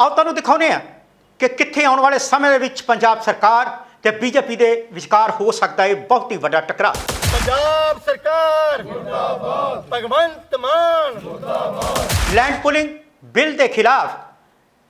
ਆਓ ਤੁਹਾਨੂੰ ਦਿਖਾਉਂਦੇ ਆ ਕਿ ਕਿੱਥੇ ਆਉਣ ਵਾਲੇ ਸਮੇਂ ਦੇ ਵਿੱਚ ਪੰਜਾਬ ਸਰਕਾਰ ਤੇ ਬੀਜੇਪੀ ਦੇ ਵਿਚਕਾਰ ਹੋ ਸਕਦਾ ਹੈ ਬਹੁਤ ਹੀ ਵੱਡਾ ਟਕਰਾਅ। ਪੰਜਾਬ ਸਰਕਾਰ ਮੁਰਦਾਬਾਦ। Bhagwant Mann. Land pooling bill ਦੇ ਖਿਲਾਫ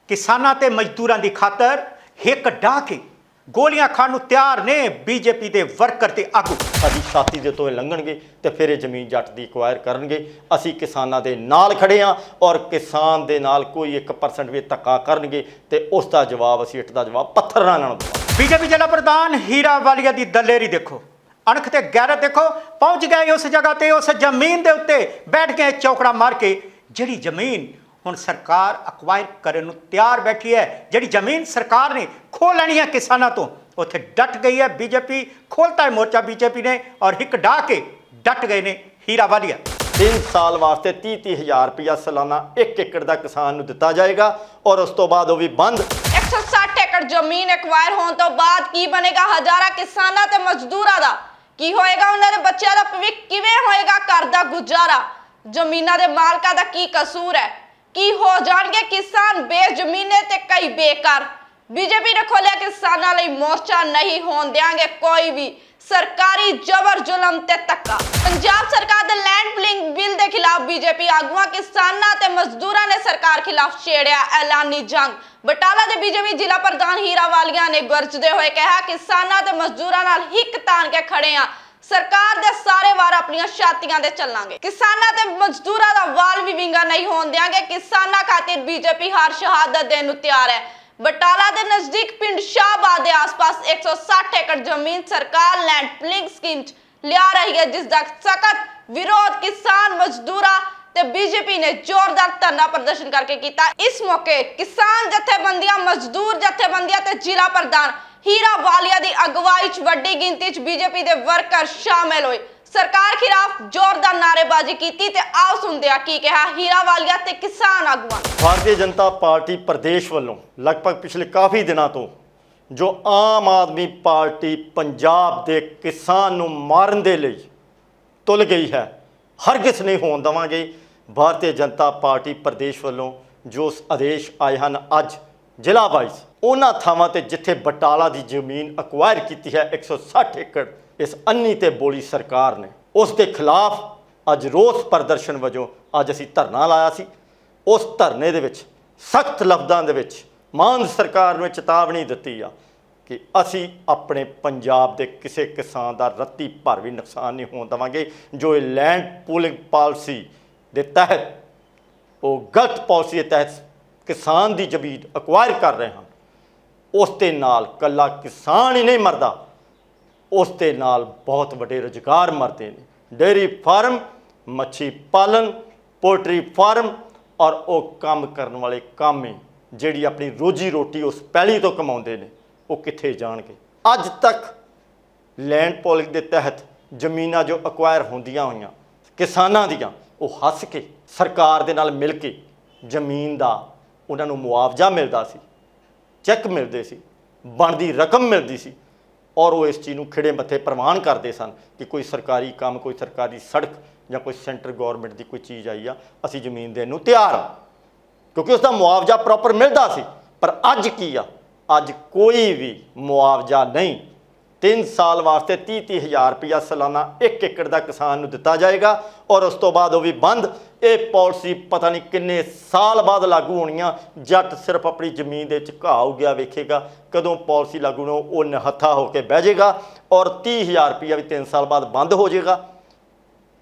ਕਿਸਾਨਾਂ ਤੇ ਮਜ਼ਦੂਰਾਂ ਦੀ ਖਾਤਰ ਹਿੱਕ ਢਾਹ ਕੇ ਗੋਲੀਆਂ ਖਾਣ ਨੂੰ ਤਿਆਰ ਨੇ ਬੀਜੇਪੀ ਦੇ ਵਰਕਰ ਤੇ ਆਗੂ। ਸਾਡੀ ਛਾਤੀ ਦੇ ਤੋਂ ਇਹ ਲੰਘਣਗੇ ਤੇ ਫਿਰ ਇਹ ਜ਼ਮੀਨ ਜੱਟ ਦੀ ਐਕਵਾਇਰ ਕਰਨਗੇ। ਅਸੀਂ ਕਿਸਾਨਾਂ ਦੇ ਨਾਲ ਖੜੇ ਹਾਂ ਔਰ ਕਿਸਾਨ ਦੇ ਨਾਲ ਕੋਈ 1% ਵੀ ਧੱਕਾ ਕਰਨਗੇ ਤੇ ਉਸ ਦਾ ਜਵਾਬ ਅਸੀਂ, ਇੱਟ ਦਾ ਜਵਾਬ ਪੱਥਰ ਨਾਲ ਇਹਨਾਂ ਨੂੰ ਦੇਵਾਂਗੇ ਬੀਜੇਪੀ ਜ਼ਿਲ੍ਹਾ ਪ੍ਰਧਾਨ ਹੀਰਾ ਵਾਲੀਆ ਦੀ ਦਲੇਰੀ ਦੇਖੋ। ਅਣਖ ਤੇ ਗੈਰਤ ਦੇਖੋ, ਪਹੁੰਚ ਗਏ ਉਸ ਜਗ੍ਹਾ ਤੇ, ਉਸ ਜ਼ਮੀਨ ਦੇ ਉੱਤੇ ਬੈਠ ਕੇ ਚੌਕੜਾ ਮਾਰ ਕੇ, ਜਿਹੜੀ ਜ਼ਮੀਨ ਹੁਣ ਸਰਕਾਰ ਅਕਵਾਇਰ ਕਰਨ ਨੂੰ ਤਿਆਰ ਬੈਠੀ ਹੈ। ਜਿਹੜੀ ਜ਼ਮੀਨ ਸਰਕਾਰ ਨੇ ਖੋਹ ਲੈਣੀ ਹੈ ਕਿਸਾਨਾਂ ਤੋਂ ਉੱਥੇ ਡਟ ਗਈ ਹੈ ਬੀਜੇਪੀ ਖੋਲਤਾ ਹੈ ਮੋਰਚਾ ਬੀਜੇਪੀ ਨੇ ਔਰ ਹਿੱਕ ਢਾਹ ਕੇ ਡਟ ਗਏ ਨੇ ਹੀਰਾ ਵਾਲੀਆ। 3 ਸਾਲ ਵਾਸਤੇ 30 30 ਹਜ਼ਾਰ ਰੁਪਇਆ ਸਾਲਾਨਾ 1 ਏਕੜ ਦਾ ਕਿਸਾਨ ਨੂੰ ਦਿੱਤਾ ਜਾਏਗਾ ਔਰ ਉਸ ਤੋਂ ਬਾਅਦ ਉਹ ਵੀ ਬੰਦ। 160 ਏਕੜ ਜ਼ਮੀਨ ਐਕਵਾਇਰ ਹੋਣ ਤੋਂ ਬਾਅਦ ਕੀ ਬਣੇਗਾ? ਹਜ਼ਾਰਾਂ ਕਿਸਾਨਾਂ ਤੇ ਮਜ਼ਦੂਰਾਂ ਦਾ। ਕੀ ਹੋਏਗਾ? ਉਹਨਾਂ ਦੇ ਬੱਚਿਆਂ ਦਾ ਭਵਿੱਖ ਕਿਵੇਂ ਹੋਏਗਾ? ਘਰ ਦਾ ਗੁਜ਼ਾਰਾ। ਜ਼ਮੀਨਾਂ ਦੇ ਮਾਲਕਾਂ ਦਾ ਕੀ ਕਸੂਰ ਹੈ? ਕੀ ਹੋ ਜਾਣਗੇ ਕਿਸਾਨ ਬੇਜ਼ਮੀਨੇ ਤੇ ਕਈ ਬੇਕਾਰ? ਬੀਜੇਪੀ ਨੇ ਖੋਲਿਆ ਕਿਸਾਨਾਂ ਲਈ ਮੋਰਚਾ ਨਹੀਂ ਹੋਣ ਦਿਆਂਗੇ ਕੋਈ ਵੀ। ਸਰਕਾਰੀ ਜ਼ਬਰ ਜ਼ੁਲਮ ਤੇ ਧੱਕਾ। ਪੰਜਾਬ ਸਰਕਾਰ ਦੇ ਲੈਂਡ ਪਲਿੰਗ ਬਿੱਲ ਦੇ ਖਿਲਾਫ ਬੀਜੇਪੀ ਆਗੂਆਂ, ਕਿਸਾਨਾਂ ਤੇ ਮਜ਼ਦੂਰਾਂ ਨੇ ਸਰਕਾਰ ਖਿਲਾਫ ਛੇੜਿਆ ਐਲਾਨੀ ਜੰਗ। ਬਟਾਲਾ ਦੇ ਬੀਜੇਪੀ ਜ਼ਿਲ੍ਹਾ ਪ੍ਰਧਾਨ ਹੀਰਾ ਵਾਲੀਆ ਨੇ ਗਰਜਦੇ ਹੋਏ ਕਿਹਾ, ਕਿਸਾਨਾਂ ਤੇ ਮਜ਼ਦੂਰਾਂ ਨਾਲ ਹਿੱਕ ਤਾਨ ਕੇ ਖੜੇ ਆ। ਸਰਕਾਰ ਦੇ ਸਾਰੇ ਵਾਰ ਆਪਣੀਆਂ ਛਾਤੀਆਂ ਤੇ ਚੱਲਾਂਗੇ। ਕਿਸਾਨਾਂ ਤੇ ਮਜ਼ਦੂਰਾਂ ਦਾ ਵਾਲ ਵੀ ਵਿੰਗਾ ਨਹੀਂ ਹੋਣ ਦਿਆਂਗੇ। ਕਿਸਾਨਾਂ ਖਾਤਰ ਬੀਜੇਪੀ ਹਰ ਸ਼ਹਾਦਤ ਦੇਣ ਨੂੰ ਤਿਆਰ ਹੈ। ਬਟਾਲਾ ਦੇ ਨਜ਼ਦੀਕ ਪਿੰਡ ਸ਼ਾਹਬਾਦ ਦੇ ਆਸ-ਪਾਸ 160 ਏਕੜ ਜ਼ਮੀਨ ਸਰਕਾਰ ਲੈਂਡ ਪਲਿੰਗ ਸਕੀਮ 'ਚ ਲਿਆ ਰਹੀ ਹੈ, ਜਿਸ ਦਾ ਸਖਤ ਵਿਰੋਧ ਕਿਸਾਨ, ਮਜ਼ਦੂਰਾਂ ਤੇ ਬੀਜੇਪੀ ਨੇ ਜ਼ੋਰਦਾਰ ਧਰਨਾ ਪ੍ਰਦਰਸ਼ਨ ਕਰਕੇ ਕੀਤਾ। ਇਸ ਮੌਕੇ ਕਿਸਾਨ ਜਥੇਬੰਦੀਆਂ, ਮਜ਼ਦੂਰ ਜਥੇਬੰਦੀਆਂ ਤੇ ਜ਼ਿਲ੍ਹਾ ਪ੍ਰਧਾਨ ਹੀਰਾ ਵਾਲੀਆ ਦੀ ਅਗਵਾਈ 'ਚ ਵੱਡੀ ਗਿਣਤੀ 'ਚ ਬੀਜੇਪੀ ਦੇ ਵਰਕਰ ਸ਼ਾਮਲ ਹੋਏ। ਸਰਕਾਰ ਖਿਲਾਫ ਜ਼ੋਰਦਾਰ ਨਾਅਰੇਬਾਜ਼ੀ ਕੀਤੀ ਤੇ ਆਓ ਸੁਣਦੇ ਆ ਕੀ ਕਿਹਾ ਹੀਰਾ ਵਾਲੀਆ ਤੇ ਕਿਸਾਨ ਆਗੂਆਂ ਭਾਰਤੀ ਜਨਤਾ ਪਾਰਟੀ ਪ੍ਰਦੇਸ਼ ਵੱਲੋਂ ਲਗਭਗ ਪਿਛਲੇ ਕਾਫੀ ਦਿਨਾਂ ਤੋਂ ਜੋ ਆਮ ਆਦਮੀ ਪਾਰਟੀ ਪੰਜਾਬ ਦੇ ਕਿਸਾਨ ਨੂੰ ਮਾਰਨ ਦੇ ਲਈ ਤੁਲ ਗਈ ਹੈ ਹਰਗਿਜ਼ ਨਹੀਂ ਹੋਣ ਦੇਵਾਂਗੇ। ਭਾਰਤੀ ਜਨਤਾ ਪਾਰਟੀ ਪ੍ਰਦੇਸ਼ ਵੱਲੋਂ ਜੋ ਆਦੇਸ਼ ਆਏ ਹਨ, ਅੱਜ ਜ਼ਿਲ੍ਹਾ ਵਾਈਜ਼ ਉਹਨਾਂ ਥਾਵਾਂ ਤੇ ਜਿੱਥੇ ਬਟਾਲਾ ਦੀ ਜ਼ਮੀਨ ਅਕਵਾਇਰ ਕੀਤੀ ਹੈ 160 ਏਕੜ, ਇਸ ਅੰਨੀ ਤੇ ਬੋਲੀ ਸਰਕਾਰ ਨੇ। ਉਸ ਦੇ ਖਿਲਾਫ ਅੱਜ ਰੋਸ ਪ੍ਰਦਰਸ਼ਨ ਵਜੋਂ ਅੱਜ ਅਸੀਂ ਧਰਨਾ ਲਾਇਆ ਸੀ। ਉਸ ਧਰਨੇ ਦੇ ਵਿੱਚ, ਸਖਤ ਲਫ਼ਜ਼ਾਂ ਦੇ ਵਿੱਚ ਮਾਨ ਸਰਕਾਰ ਨੂੰ ਚੇਤਾਵਨੀ ਦਿੱਤੀ ਆ ਕਿ ਅਸੀਂ ਆਪਣੇ ਪੰਜਾਬ ਦੇ ਕਿਸੇ ਕਿਸਾਨ ਦਾ ਰੱਤੀ ਭਰ ਵੀ ਨੁਕਸਾਨ ਨਹੀਂ ਹੋਣ ਦੇਵਾਂਗੇ। ਜੋ ਇਹ ਲੈਂਡ ਪੂਲਿੰਗ ਪਾਲਿਸੀ ਦੇ ਤਹਿਤ, ਉਹ ਗਲਤ ਪਾਲਿਸੀ ਦੇ ਤਹਿਤ ਕਿਸਾਨ ਦੀ ਜ਼ਮੀਨ ਅਕਵਾਇਰ ਕਰ ਰਹੇ ਹਨ ਉਸ ਦੇ ਨਾਲ ਕੱਲਾ ਕਿਸਾਨ ਹੀ ਨਹੀਂ ਮਰਦਾ। ਉਸ ਦੇ ਨਾਲ ਬਹੁਤ ਵੱਡੇ ਰੁਜ਼ਗਾਰ ਮਰਦੇ ਨੇ। ਡੇਅਰੀ ਫਾਰਮ, ਮੱਛੀ ਪਾਲਣ, ਪੋਲਟਰੀ ਫਾਰਮ ਔਰ ਉਹ ਕੰਮ ਕਰਨ ਵਾਲੇ ਕਾਮੇ ਜਿਹੜੀ ਆਪਣੀ ਰੋਜੀ ਰੋਟੀ ਉਸ ਪਹਿਲੀ ਤੋਂ ਕਮਾਉਂਦੇ ਨੇ, ਉਹ ਕਿੱਥੇ ਜਾਣਗੇ? ਅੱਜ ਤੱਕ ਲੈਂਡ ਪੋਲਿੰਗ ਦੇ ਤਹਿਤ ਜ਼ਮੀਨਾਂ ਜੋ ਅਕਵਾਇਰ ਹੁੰਦੀਆਂ ਹੋਈਆਂ, ਕਿਸਾਨਾਂ ਦੀਆਂ, ਉਹ ਹੱਸ ਕੇ ਸਰਕਾਰ ਦੇ ਨਾਲ ਮਿਲ ਕੇ ਜ਼ਮੀਨ ਦਾ ਉਹਨਾਂ ਨੂੰ ਮੁਆਵਜ਼ਾ ਮਿਲਦਾ ਸੀ। ਚੈੱਕ ਮਿਲਦੇ ਸੀ, ਬਣਦੀ ਰਕਮ ਮਿਲਦੀ ਸੀ ਔਰ ਉਹ ਇਸ ਚੀਜ਼ ਨੂੰ ਖਿੜੇ ਮੱਥੇ ਪ੍ਰਵਾਨ ਕਰਦੇ ਸਨ ਕਿ ਕੋਈ ਸਰਕਾਰੀ ਕੰਮ, ਕੋਈ ਸਰਕਾਰੀ ਸੜਕ ਜਾਂ ਕੋਈ ਸੈਂਟਰ ਗਵਰਨਮੈਂਟ ਦੀ ਕੋਈ ਚੀਜ਼ ਆਈ ਆ, ਅਸੀਂ ਜ਼ਮੀਨ ਦੇਣ ਨੂੰ ਤਿਆਰ ਹਾਂ ਕਿਉਂਕਿ ਉਸ ਦਾ ਮੁਆਵਜ਼ਾ ਪ੍ਰੋਪਰ ਮਿਲਦਾ ਸੀ, ਪਰ ਅੱਜ ਕੀ ਆ? ਅੱਜ ਕੋਈ ਵੀ ਮੁਆਵਜ਼ਾ ਨਹੀਂ 3 ਸਾਲ ਵਾਸਤੇ 30 30 ਹਜ਼ਾਰ ਰੁਪਇਆ ਸਾਲਾਨਾ 1 ਏਕੜ ਦਾ ਕਿਸਾਨ ਨੂੰ ਦਿੱਤਾ ਜਾਏਗਾ ਔਰ ਉਸ ਤੋਂ ਬਾਅਦ ਉਹ ਵੀ ਬੰਦ। ਇਹ ਪਾਲਿਸੀ ਪਤਾ ਨਹੀਂ ਕਿੰਨੇ ਸਾਲ ਬਾਅਦ ਲਾਗੂ ਹੋਣੀ ਆ ਜੱਟ ਸਿਰਫ ਆਪਣੀ ਜ਼ਮੀਨ ਦੇ ਵਿੱਚ ਘਾਹ ਉਗਿਆ ਵੇਖੇਗਾ ਕਦੋਂ ਪਾਲਿਸੀ ਲਾਗੂ ਹੋ ਉਹ ਨਿਹੱਥਾ ਹੋ ਕੇ ਬਹਿ ਜਾਏਗਾ ਔਰ 30 ਹਜ਼ਾਰ ਰੁਪਇਆ ਵੀ 3 ਸਾਲ ਬਾਅਦ ਬੰਦ ਹੋ ਜਾਏਗਾ।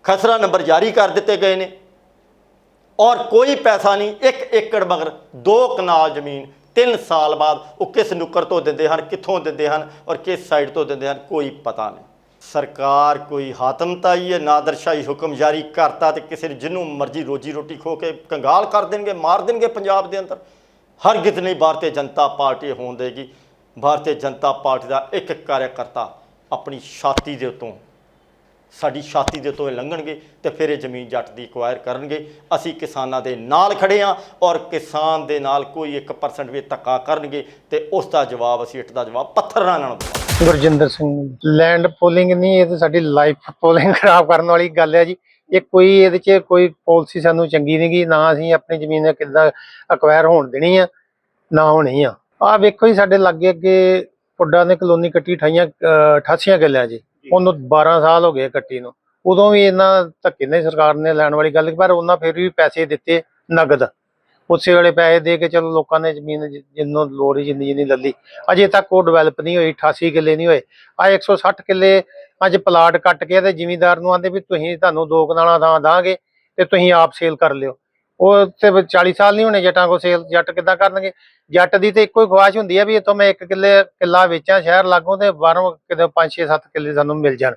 ਖਸਰਾ ਨੰਬਰ ਜਾਰੀ ਕਰ ਦਿੱਤੇ ਗਏ ਨੇ ਔਰ ਕੋਈ ਪੈਸਾ ਨਹੀਂ, ਇੱਕ ਏਕੜ ਮਗਰ ਦੋ ਕਨਾਲ ਜ਼ਮੀਨ 3 ਸਾਲ ਬਾਅਦ ਉਹ ਕਿਸ ਨੁੱਕਰ ਤੋਂ ਦਿੰਦੇ ਹਨ, ਕਿੱਥੋਂ ਦਿੰਦੇ ਹਨ ਔਰ ਕਿਸ ਸਾਈਡ ਤੋਂ ਦਿੰਦੇ ਹਨ, ਕੋਈ ਪਤਾ ਨਹੀਂ। ਸਰਕਾਰ ਕੋਈ ਹਾਤਮਤਾਈ ਹੈ ਨਾਦਰਸ਼ਾਹੀ ਹੁਕਮ ਜਾਰੀ ਕਰਤਾ ਤੇ ਕਿਸੇ ਨੂੰ ਜਿਹਨੂੰ ਮਰਜ਼ੀ ਰੋਜੀ ਰੋਟੀ ਖੋ ਕੇ ਕੰਗਾਲ ਕਰ ਦੇਣਗੇ, ਮਾਰ ਦੇਣਗੇ ਪੰਜਾਬ ਦੇ ਅੰਦਰ। ਹਰ ਹਰਗਿਜ਼ ਨਹੀਂ ਭਾਰਤੀ ਜਨਤਾ ਪਾਰਟੀ ਹੋਣ ਦੇਗੀ। ਭਾਰਤੀ ਜਨਤਾ ਪਾਰਟੀ ਦਾ ਇੱਕ ਇੱਕ ਕਾਰਜਕਰਤਾ ਆਪਣੀ ਛਾਤੀ ਦੇ ਉੱਤੋਂ ਸਾਡੀ ਛਾਤੀ ਦੇ ਤੋਂ ਇਹ ਲੰਘਣਗੇ ਤੇ ਫਿਰ ਇਹ ਜ਼ਮੀਨ ਜੱਟ ਦੀ ਐਕਵਾਇਰ ਕਰਨਗੇ। ਅਸੀਂ ਕਿਸਾਨਾਂ ਦੇ ਨਾਲ ਖੜੇ ਹਾਂ ਔਰ ਕਿਸਾਨ ਦੇ ਨਾਲ ਕੋਈ 1% ਵੀ ਧੱਕਾ ਕਰਨਗੇ ਤੇ ਉਸ ਦਾ ਜਵਾਬ ਅਸੀਂ ਇੱਟ ਦਾ ਜਵਾਬ ਪੱਥਰ ਨਾਲ ਦੇਵਾਂਗੇ। ਗੁਰਜਿੰਦਰ ਸਿੰਘ ਲੈਂਡ ਪੋਲਿੰਗ ਨਹੀਂ, ਇਹ ਤਾਂ ਸਾਡੀ ਲਾਈਫ ਪੋਲਿੰਗ ਖਰਾਬ ਕਰਨ ਵਾਲੀ ਗੱਲ ਹੈ ਜੀ। ਇਹ ਕੋਈ ਇਹਦੇ 'ਚ ਕੋਈ ਪਾਲਿਸੀ ਸਾਨੂੰ ਚੰਗੀ ਨਹੀਂ ਗੀ ਨਾ ਅਸੀਂ ਆਪਣੀ ਜ਼ਮੀਨ ਕਿੱਦਾਂ ਅਕਵਾਇਰ ਹੋਣ ਦੇਣੀ ਆ, ਨਾ ਹੋਣੀ ਆ। ਆ ਵੇਖੋ ਜੀ, ਸਾਡੇ ਲਾਗੇ ਅੱਗੇ ਪੁੱਡਾ ਨੇ ਕਲੋਨੀ ਕੱਟੀ ਠਾਈਆਂ 88 ਕਿੱਲਿਆਂ ਜੀ ਉਹਨੂੰ 12 ਸਾਲ ਹੋ ਗਏ ਕੱਟੀ ਨੂੰ। ਉਦੋਂ ਵੀ ਇਹਨਾਂ ਧੱਕੇ ਨਹੀਂ ਸਰਕਾਰ ਨੇ ਲੈਣ ਵਾਲੀ ਗੱਲ ਪਰ ਉਹਨਾਂ ਫਿਰ ਵੀ ਪੈਸੇ ਦਿੱਤੇ ਨਗਦ। ਉਸੇ ਵੇਲੇ ਪੈਸੇ ਦੇ ਕੇ ਚਲੋ ਲੋਕਾਂ ਨੇ ਜ਼ਮੀਨ ਜਿ- ਲੋੜ ਹੀ ਜਿੰਨੀ ਜਿੰਨੀ ਲੱਲੀ। ਅਜੇ ਤੱਕ ਉਹ ਡਿਵੈਲਪ ਨਹੀਂ ਹੋਈ 88 ਕਿੱਲੇ ਨਹੀਂ ਹੋਏ। ਆ 160 ਕਿੱਲੇ ਅੱਜ ਪਲਾਟ ਕੱਟ ਕੇ ਤੇ ਜ਼ਿਮੀਂਦਾਰ ਨੂੰ ਆਂਦੇ ਵੀ ਤੁਸੀਂ ਤੁਹਾਨੂੰ ਦੋ ਕਨਾਲਾਂ ਥਾਂ ਦਾਂਗੇ ਤੇ ਤੁਸੀਂ ਆਪ ਸੇਲ ਕਰ ਲਿਓ। ਉਹ ਤੇ ਵੀ 40 ਸਾਲ ਨਹੀਂ ਹੋਣੇ ਜੱਟਾਂ ਕੋ ਸੇਲ, ਜੱਟ ਕਿੱਦਾਂ ਕਰਨਗੇ? ਜੱਟ ਦੀ ਤੇ ਇੱਕੋ ਹੀ ਖੁਆਇਸ਼ ਹੁੰਦੀ ਹੈ ਵੀ ਇੱਥੋਂ ਮੈਂ ਇੱਕ ਕਿੱਲੇ ਕਿੱਲਾ ਵੇਚਾਂ ਸ਼ਹਿਰ ਲਾਗੋਂ ਤੇ ਬਾਹਰੋਂ ਕਿਤੇ 5 6 7 ਕਿੱਲੇ ਸਾਨੂੰ ਮਿਲ ਜਾਣ।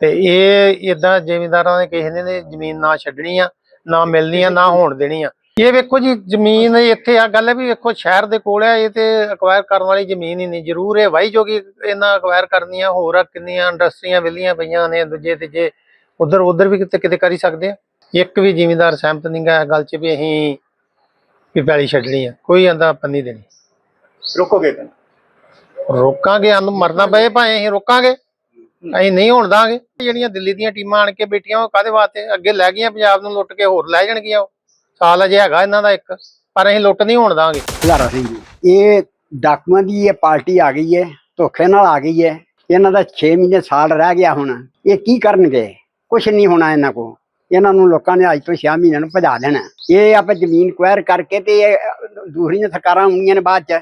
ਤੇ ਇਹ ਇਦਾਂ ਜ਼ਿਮੀਂਦਾਰਾਂ ਨੇ ਕਿਸੇ ਨੇ ਜ਼ਮੀਨ ਨਾ ਛੱਡਣੀ ਆ, ਨਾ ਮਿਲਣੀ ਆ, ਨਾ ਹੋਣ ਦੇਣੀ ਆ। ਇਹ ਵੇਖੋ ਜੀ, ਜ਼ਮੀਨ ਇੱਥੇ ਆ, ਗੱਲ ਹੈ ਵੀ ਵੇਖੋ ਸ਼ਹਿਰ ਦੇ ਕੋਲ ਆ, ਇਹ ਤੇ ਅਕਵਾਇਰ ਕਰਨ ਵਾਲੀ ਜ਼ਮੀਨ ਹੀ ਨਹੀਂ, ਜ਼ਰੂਰ ਇਹ ਵਾਈ ਜੋਗੀ ਇਹਨਾਂ ਅਕਵਾਇਰ ਕਰਨੀਆਂ, ਹੋਰ ਆ ਕਿੰਨੀਆਂ ਇੰਡਸਟਰੀਆਂ ਵਿਲੀਆਂ ਪਈਆਂ ਨੇ, ਦੂਜੇ ਤੀਜੇ ਉਧਰ ਉਧਰ ਵੀ ਕਿਤੇ ਕਿਤੇ ਕਰ ਸਕਦੇ ਆ। ਇੱਕ ਵੀ ਜ਼ਿਮੀਂਦਾਰ ਸਹਿਮਤ ਨਹੀਂ ਗਾ ਇਹ ਗੱਲ 'ਚ ਵੀ ਅਸੀਂ ਵੀ ਪੈਲੀ ਛੱਡਣੀ ਆ। ਕੋਈ ਆਂਦਾ ਆਪਾਂ ਨਹੀਂ ਦੇਣੀ। ਰੁਕੋਗੇ ਕਿ ਰੋਕਾਂਗੇ ਅੰਨ ਮਰਨਾ ਪਏ ਭਾਵੇਂ ਅਸੀਂ ਰੋਕਾਂਗੇ। ਅਸੀਂ ਨਹੀਂ ਹੋਣ ਦਾਂਗੇ। ਜਿਹੜੀਆਂ ਦਿੱਲੀ ਦੀਆਂ ਟੀਮਾਂ ਆਣ ਕੇ ਬੈਠੀਆਂ ਉਹ ਕਾਦੇ ਵਾਸਤੇ? ਅੱਗੇ ਲੈ ਗਈਆਂ ਪੰਜਾਬ ਨੂੰ ਲੁੱਟ ਕੇ ਹੋਰ ਲੈ ਜਾਣਗੀਆਂ ਉਹ। ਸਾਲ ਅਜੇ ਹੈਗਾ ਇਹਨਾਂ ਦਾ ਇੱਕ ਪਰ ਅਸੀਂ ਲੁੱਟ ਨਹੀਂ ਹੋਣ ਦਾਂਗੇ। ਹਜ਼ਾਰਾ ਸਿੰਘ ਜੀ ਇਹ ਡਾਕੂਆਂ ਦੀ ਇਹ ਪਾਰਟੀ ਆ ਗਈ ਹੈ ਧੋਖੇ ਨਾਲ ਆ ਗਈ ਹੈ। ਇਹਨਾਂ ਦਾ 6 ਮਹੀਨੇ ਸਾਲ ਰਹਿ ਗਿਆ ਹੁਣ। ਇਹ ਕੀ ਕਰਨਗੇ? ਕੁਝ ਨਹੀਂ ਹੋਣਾ ਇਹਨਾਂ ਕੋ ਇਹਨਾਂ ਨੂੰ ਲੋਕਾਂ ਨੇ ਅੱਜ ਤੋਂ 6 ਮਹੀਨਿਆਂ ਨੂੰ ਭਜਾ ਦੇਣਾ। ਇਹ ਆਪਾਂ ਜ਼ਮੀਨ ਕੁਐਰ ਕਰਕੇ ਤੇ ਇਹ ਦੂਸਰੀਆਂ ਸਰਕਾਰਾਂ ਆਉਣੀਆਂ ਨੇ ਬਾਅਦ ਚ।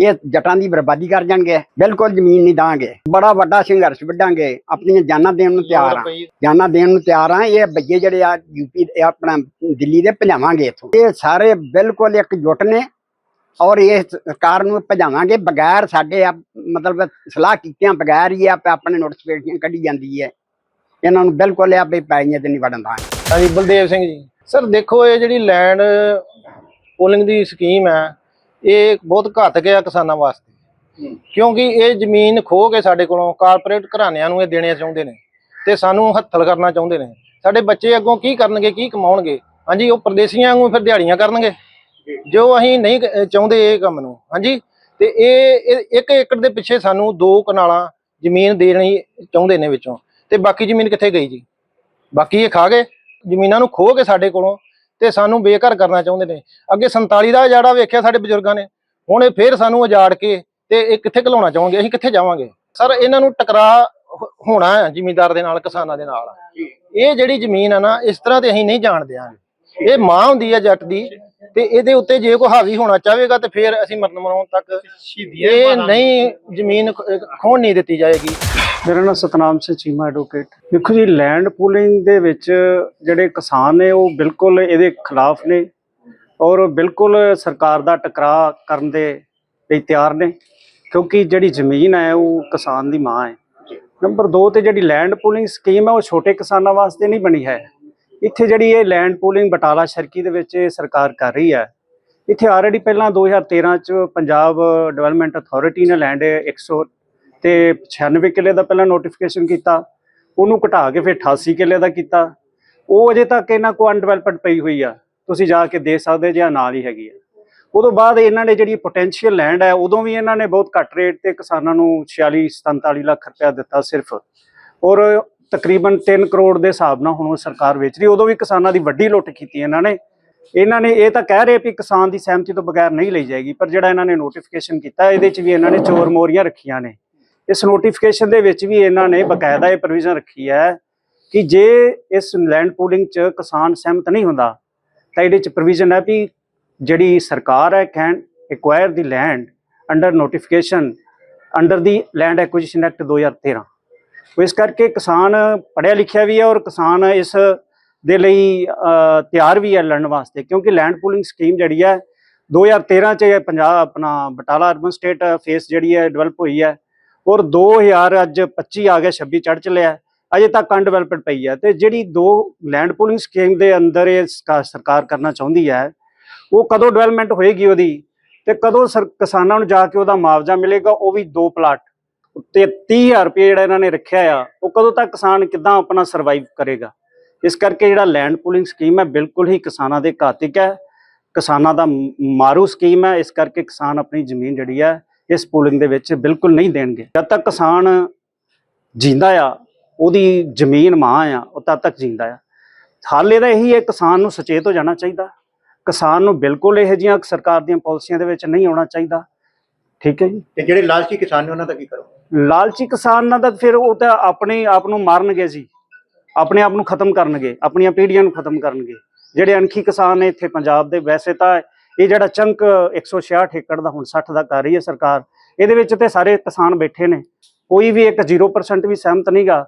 ਇਹ ਜੱਟਾਂ ਦੀ ਬਰਬਾਦੀ ਕਰ ਜਾਣਗੇ। ਬਿਲਕੁਲ ਜ਼ਮੀਨ ਨਹੀਂ ਦਾਂਗੇ। ਬੜਾ ਵੱਡਾ ਸੰਘਰਸ਼ ਵੱਢਾਂਗੇ। ਆਪਣੀਆਂ ਜਾਨਾਂ ਦੇਣ ਨੂੰ ਤਿਆਰ ਆ। ਜਾਨਾਂ ਦੇਣ ਨੂੰ ਤਿਆਰ ਆ। ਇਹ ਬੱਜੇ ਜਿਹੜੇ ਆ ਯੂਪੀ ਇਹ ਆਪਣਾ ਦਿੱਲੀ ਦੇ ਭਜਾਵਾਂਗੇ ਇਥੋਂ। ਇਹ ਸਾਰੇ ਬਿਲਕੁਲ ਇੱਕ ਜੁੱਟ ਨੇ। ਔਰ ਇਹ ਸਰਕਾਰ ਨੂੰ ਭਜਾਵਾਂਗੇ। ਬਗੈਰ ਸਾਡੇ ਆ, ਮਤਲਬ ਸਲਾਹ ਕੀਤਿਆਂ ਬਗੈਰ ਹੀ ਆਪਾਂ ਆਪਣੇ ਨੋਟੀਫਿਕੇਸ਼ਨ ਕੱਢੀ ਜਾਂਦੀ ਹੈ। ਇਹਨਾਂ ਨੂੰ ਬਿਲਕੁਲ ਆ ਵੀ ਪਾਈਆਂ ਤੇ ਨਹੀਂ ਵੜਨ ਦਾ ਹਾਂਜੀ ਬਲਦੇਵ ਸਿੰਘ ਜੀ। ਸਰ ਦੇਖੋ ਇਹ ਜਿਹੜੀ ਲੈਂਡ ਪੋਲਿੰਗ ਦੀ ਸਕੀਮ ਹੈ ਇਹ ਬਹੁਤ ਘਾਤਕ ਹੈ ਕਿਸਾਨਾਂ ਵਾਸਤੇ। ਕਿਉਂਕਿ ਇਹ ਜ਼ਮੀਨ ਖੋ ਕੇ ਸਾਡੇ ਕੋਲੋਂ ਕਾਰਪੋਰੇਟ ਘਰਾਣਿਆਂ ਨੂੰ ਇਹ ਦੇਣੇ ਚਾਹੁੰਦੇ ਨੇ ਤੇ ਸਾਨੂੰ ਹੱਥਲ ਕਰਨਾ ਚਾਹੁੰਦੇ ਨੇ। ਸਾਡੇ ਬੱਚੇ ਅੱਗੋਂ ਕੀ ਕਰਨਗੇ ਕੀ ਕਮਾਉਣਗੇ? ਹਾਂਜੀ ਉਹ ਪਰਦੇਸੀਆਂ ਵਾਂਗੂ ਫਿਰ ਦਿਹਾੜੀਆਂ ਕਰਨਗੇ। ਜੋ। ਅਸੀਂ ਨਹੀਂ ਚਾਹੁੰਦੇ ਇਹ ਕੰਮ ਨੂੰ ਹਾਂਜੀ। ਤੇ ਇਹ ਇਹ ਇੱਕ ਏਕੜ ਦੇ ਪਿੱਛੇ ਸਾਨੂੰ ਦੋ ਕਨਾਲਾਂ ਜ਼ਮੀਨ ਦੇਣੀ ਚਾਹੁੰਦੇ ਨੇ ਵਿੱਚੋਂ। ਤੇ ਬਾਕੀ ਜ਼ਮੀਨ ਕਿੱਥੇ ਗਈ ਜੀ? ਬਾਕੀ ਇਹ ਖਾ ਗਏ ਜ਼ਮੀਨਾਂ ਨੂੰ ਖੋਹ ਕੇ ਸਾਡੇ ਕੋਲੋਂ ਤੇ ਸਾਨੂੰ ਬੇਘਰ ਕਰਨਾ ਚਾਹੁੰਦੇ ਨੇ। ਅੱਗੇ 47 ਦਾ ਉਜਾੜਾ ਵੇਖਿਆ ਸਾਡੇ ਬਜ਼ੁਰਗਾਂ ਨੇ ਹੁਣ ਇਹ ਫੇਰ ਸਾਨੂੰ ਉਜਾੜ ਕੇ ਤੇ ਇਹ ਕਿੱਥੇ ਘਲਾਉਣਾ ਚਾਹੋਗੇ? ਅਸੀਂ ਕਿੱਥੇ ਜਾਵਾਂਗੇ? ਸਰ ਇਹਨਾਂ ਨੂੰ ਟਕਰਾ ਹੋਣਾ ਹੈ ਜ਼ਿਮੀਂਦਾਰ ਦੇ ਨਾਲ ਕਿਸਾਨਾਂ ਦੇ ਨਾਲ। ਇਹ ਜਿਹੜੀ ਜ਼ਮੀਨ ਆ ਨਾ ਇਸ ਤਰ੍ਹਾਂ ਤੇ ਅਸੀਂ ਨਹੀਂ ਜਾਣ ਦਿਆਂਗੇ ਇਹ ਮਾਂ ਹੁੰਦੀ ਹੈ ਜੱਟ ਦੀ ਤੇ ਇਹਦੇ ਉੱਤੇ ਜੇ ਕੋਈ ਹਾਵੀ ਹੋਣਾ ਚਾਹੇਗਾ ਤੇ ਫਿਰ ਅਸੀਂ ਮਰਨ ਮਰਾਉਣ ਤੱਕ ਇਹ ਨਹੀਂ ਜ਼ਮੀਨ ਖ- ਖੋਹਣ ਨਹੀਂ ਦਿੱਤੀ ਜਾਏਗੀ। ਮੇਰਾ ਨਾਮ ਸਤਨਾਮ ਸਿੰਘ ਚੀਮਾ ਐਡਵੋਕੇਟ ਦੇਖੋ ਜੀ ਲੈਂਡ ਪੂਲਿੰਗ ਦੇ ਵਿੱਚ ਜਿਹੜੇ ਕਿਸਾਨ ਨੇ, ਉਹ ਬਿਲਕੁਲ ਇਹਦੇ ਖਿਲਾਫ ਨੇ ਔਰ ਬਿਲਕੁਲ ਸਰਕਾਰ ਦਾ ਟਕਰਾਅ ਕਰਨ ਦੇ ਲਈ ਤਿਆਰ ਨੇ ਕਿਉਂਕਿ ਜਿਹੜੀ ਜ਼ਮੀਨ ਹੈ, ਉਹ ਕਿਸਾਨ ਦੀ ਮਾਂ ਹੈ। ਨੰਬਰ 2 ਤੇ ਜਿਹੜੀ ਲੈਂਡ ਪੂਲਿੰਗ ਸਕੀਮ ਹੈ, ਉਹ ਛੋਟੇ ਕਿਸਾਨਾਂ ਵਾਸਤੇ ਨਹੀਂ ਬਣੀ ਹੈ। ਇੱਥੇ ਜਿਹੜੀ ਇਹ ਲੈਂਡ ਪੂਲਿੰਗ ਬਟਾਲਾ ਸ਼ਰਕੀ ਦੇ ਵਿੱਚ ਸਰਕਾਰ ਕਰ ਰਹੀ ਹੈ। ਇੱਥੇ ਆਲਰੇਡੀ ਪਹਿਲਾਂ 2013 ਚ ਪੰਜਾਬ ਡਿਵੈਲਪਮੈਂਟ ਅਥਾਰਟੀ ਨੇ ਲੈਂਡ 100 ਤੇ 96 ਕਿੱਲੇ ਦਾ ਪਹਿਲਾਂ ਨੋਟੀਫਿਕੇਸ਼ਨ ਕੀਤਾ, ਉਹਨੂੰ ਘਟਾ ਕੇ ਫਿਰ 88 ਕਿੱਲੇ ਦਾ ਕੀਤਾ। ਉਹ ਅਜੇ ਤੱਕ ਇਹਨਾਂ ਕੋ ਅਨਡਿਵੈਲਪਡ ਪਈ ਹੋਈ ਆ, ਤੁਸੀਂ ਜਾ ਕੇ ਦੇਖ ਸਕਦੇ ਜਾਂ ਨਾਲ ਹੀ ਹੈਗੀ ਆ। ਉਦੋਂ ਬਾਅਦ ਇਹਨਾਂ ਨੇ ਜਿਹੜੀ ਪੋਟੈਂਸ਼ੀਅਲ ਲੈਂਡ ਹੈ ਉਦੋਂ ਵੀ ਇਹਨਾਂ ਨੇ ਬਹੁਤ ਘੱਟ ਰੇਟ ਤੇ ਕਿਸਾਨਾਂ ਨੂੰ 46 47 ਲੱਖ ਰੁਪਇਆ ਦਿੱਤਾ ਸਿਰਫ। ਔਰ ਤਕਰੀਬਨ 3 ਕਰੋੜ ਦੇ ਹਿਸਾਬ ਨਾਲ ਹੁਣ ਉਹ ਸਰਕਾਰ ਵੇਚ ਰਹੀ, ਉਦੋਂ ਵੀ ਕਿਸਾਨਾਂ ਦੀ ਵੱਡੀ ਲੁੱਟ ਕੀਤੀ ਇਹਨਾਂ ਨੇ। ਇਹਨਾਂ ਨੇ ਇਹ ਤਾਂ ਕਹਿ ਰਹੇ ਵੀ ਕਿਸਾਨ ਦੀ ਸਹਿਮਤੀ ਤੋਂ ਬਗੈਰ ਨਹੀਂ ਲਈ ਜਾਏਗੀ, ਪਰ ਜਿਹੜਾ ਇਹਨਾਂ ਨੇ ਨੋਟੀਫਿਕੇਸ਼ਨ ਕੀਤਾ, ਇਹਦੇ 'ਚ ਵੀ ਇਹਨਾਂ ਨੇ ਚੋਰ ਮੋਰੀਆਂ ਰੱਖੀਆਂ ਨੇ। ਇਸ ਨੋਟੀਫਿਕੇਸ਼ਨ ਦੇ ਵਿੱਚ ਵੀ ਇਹਨਾਂ ਨੇ ਬਕਾਇਦਾ ਇਹ ਪ੍ਰੋਵੀਜ਼ਨ ਰੱਖੀ ਹੈ ਕਿ ਜੇ ਇਸ ਲੈਂਡ ਪੂਲਿੰਗ 'ਚ ਕਿਸਾਨ ਸਹਿਮਤ ਨਹੀਂ ਹੁੰਦਾ, ਤਾਂ ਇਹਦੇ 'ਚ ਪ੍ਰੋਵੀਜ਼ਨ ਹੈ ਵੀ ਜਿਹੜੀ ਸਰਕਾਰ ਹੈ ਕੈਨ ਐਕਵਾਇਰ ਦੀ ਲੈਂਡ ਅੰਡਰ ਨੋਟੀਫਿਕੇਸ਼ਨ ਅੰਡਰ ਦੀ ਲੈਂਡ ਐਕੁਜੀਸ਼ਨ ਐਕਟ 2013 ਉਹ ਇਸ ਕਰਕੇ ਕਿਸਾਨ ਪੜ੍ਹਿਆ ਲਿਖਿਆ ਵੀ ਹੈ ਔਰ ਕਿਸਾਨ ਇਸ ਦੇ ਲਈ ਤਿਆਰ ਵੀ ਹੈ ਲੜਨ ਵਾਸਤੇ, ਕਿਉਂਕਿ ਲੈਂਡ ਪੂਲਿੰਗ ਸਕੀਮ ਜਿਹੜੀ ਹੈ 2013 ਚ ਇਹ ਪੰਜਾਬ, ਆਪਣਾ ਬਟਾਲਾ ਅਰਬਨ ਸਟੇਟ ਫੇਸ ਜਿਹੜੀ ਹੈ ਡਿਵੈਲਪ ਹੋਈ ਹੈ। ਔਰ 2000 ਅੱਜ 25 ਆ ਗਿਆ 26 ਚੜ ਚੱਲਿਆ। ਹੈ। ਅਜੇ ਤੱਕ ਅਨਡਿਵੈਲਪਡ ਪਈ ਹੈ। ਤੇ ਜਿਹੜੀ ਦੋ ਲੈਂਡ ਪੂਲਿੰਗ ਸਕੀਮ ਦੇ ਅੰਦਰ ਇਹ ਸਰਕਾ- ਸਰਕਾਰ ਕਰਨਾ ਚਾਹੁੰਦੀ ਹੈ, ਉਹ ਕਦੋਂ ਡਿਵੈਲਪਮੈਂਟ ਹੋਏਗੀ ਉਹਦੀ? ਤੇ ਕਦੋਂ ਸਰ- ਕਿਸਾਨਾਂ ਨੂੰ ਜਾ ਕੇ ਉਹਦਾ ਮੁਆਵਜ਼ਾ ਮਿਲੇਗਾ? ਉਹ ਵੀ ਦੋ ਪਲਾਟ ਤੇ 30000 ਰੁਪਏ ਜਿਹੜਾ ਇਹਨਾਂ ਨੇ ਰੱਖਿਆ ਆ, ਉਹ ਕਦੋਂ ਤੱਕ ਕਿਸਾਨ ਕਿੱਦਾਂ ਆਪਣਾ ਸਰਵਾਈਵ ਕਰੇਗਾ? ਇਸ ਕਰਕੇ ਜਿਹੜਾ ਲੈਂਡ ਪੂਲਿੰਗ ਸਕੀਮ ਹੈ, ਬਿਲਕੁਲ ਹੀ ਕਿਸਾਨਾਂ ਦੇ ਘਾਤਕ ਹੈ। ਕਿਸਾਨਾਂ ਦਾ ਮਾਰੂ ਸਕੀਮ ਹੈ। ਇਸ ਕਰਕੇ ਕਿਸਾਨ ਆਪਣੀ ਜ਼ਮੀਨ ਜਿਹੜੀ ਹੈ ਇਸ ਪੂਲਿੰਗ ਦੇ ਵਿੱਚ ਬਿਲਕੁਲ ਨਹੀਂ ਦੇਣਗੇ। ਜਦ ਤੱਕ ਕਿਸਾਨ ਜਿੰਦਾ ਆ ਉਹਦੀ ਜ਼ਮੀਨ ਮਾਂ ਆ ਉਹ ਤਦ ਤੱਕ ਜਿੰਦਾ ਆ। ਹੱਲ ਇਹਦਾ ਇਹੀ ਹੈ ਕਿਸਾਨ ਨੂੰ ਸੁਚੇਤ ਹੋ ਜਾਣਾ ਚਾਹੀਦਾ। ਕਿਸਾਨ ਨੂੰ ਬਿਲਕੁਲ ਇਹੋ ਜਿਹੀਆਂ ਸਰਕਾਰ ਦੀਆਂ ਪਾਲਿਸੀਆਂ ਦੇ ਵਿੱਚ ਨਹੀਂ ਆਉਣਾ ਚਾਹੀਦਾ। ਠੀਕ ਹੈ ਜੀ? ਤੇ ਜਿਹੜੇ ਲਾਲਚੀ ਕਿਸਾਨ ਨੇ ਉਹਨਾਂ ਦਾ ਕੀ ਕਰੋ ਲਾਲਚੀ ਕਿਸਾਨ ਨਾਲ ਤਾਂ ਫਿਰ ਉਹ ਤਾਂ ਆਪਣੇ ਆਪ ਨੂੰ ਮਾਰਨਗੇ ਜੀ। ਆਪਣੇ ਆਪ ਨੂੰ ਖਤਮ ਕਰਨਗੇ ਆਪਣੀਆਂ ਪੀੜ੍ਹੀਆਂ ਨੂੰ ਖਤਮ ਕਰਨਗੇ। ਜਿਹੜੇ ਅਣਖੀ ਕਿਸਾਨ ਨੇ ਇੱਥੇ ਪੰਜਾਬ ਦੇ ਵੈਸੇ ਤਾਂ ਇਹ ਜਿਹੜਾ ਚੰਕ 166 ਏਕੜ ਦਾ ਹੁਣ 60 ਦਾ ਕਰ ਰਹੀ ਹੈ ਸਰਕਾਰ, ਇਹਦੇ ਵਿੱਚ ਤੇ ਸਾਰੇ ਕਿਸਾਨ ਬੈਠੇ ਨੇ। ਕੋਈ ਵੀ ਇੱਕ 0% ਵੀ ਸਹਿਮਤ ਨਹੀਂਗਾ